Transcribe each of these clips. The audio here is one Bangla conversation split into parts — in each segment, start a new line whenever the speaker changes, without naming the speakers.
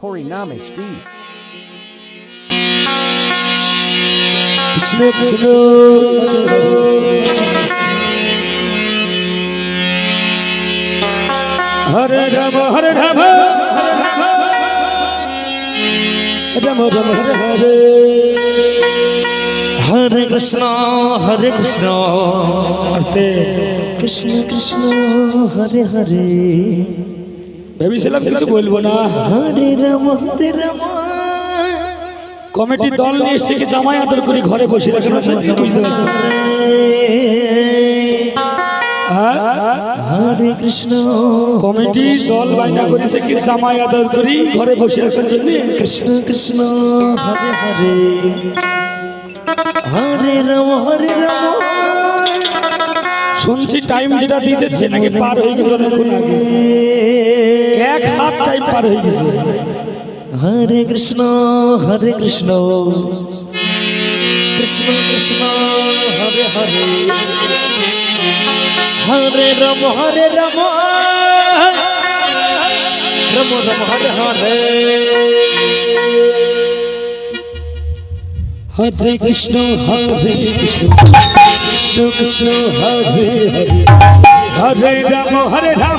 Porinam HD.
Hare Rama, Hare Rama, Rama Rama, Hare Hare. Hare Krishna, Hare Krishna, Krishna Krishna, Hare Hare. ভেবেছিলাম কিছু বলবো না
কমিটি দল নিয়ে কি জামাই আদর করে ঘরে বসে হ্যাঁ? কৃষ্ণ দল করেছে কি জামাই আদর করি ঘরে বসে রাখার জন্য
কৃষ্ণ কৃষ্ণ হরে হরে হরে রাম হরে রাম
শুনছি টাইম যেটা দিয়েছে নাকি পার হয়ে গেছে এক হাত পার হয়ে গেছে
হরে কৃষ্ণ হরে কৃষ্ণ কৃষ্ণ কৃষ্ণ হরে হরে হরে রাম হরে রাম রাম রাম হরে হরে হরে কৃষ্ণ হরে কৃষ্ণ কৃষ্ণ কৃষ্ণ হরে
হরে হরে রাম হরে রাম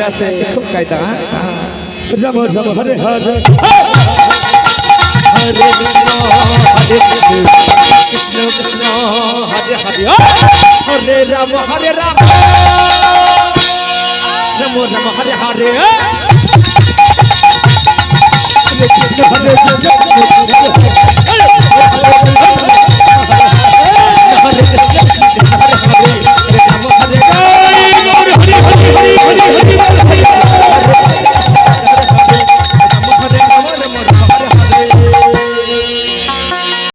कायदा से खूब कायदा
रम रम हरे हर हरे हरे कृष्ण कृष्ण हरे हरे हरे राम हरे राम
रम रम हरे हरे हरे
कृष्ण हरे कृष्ण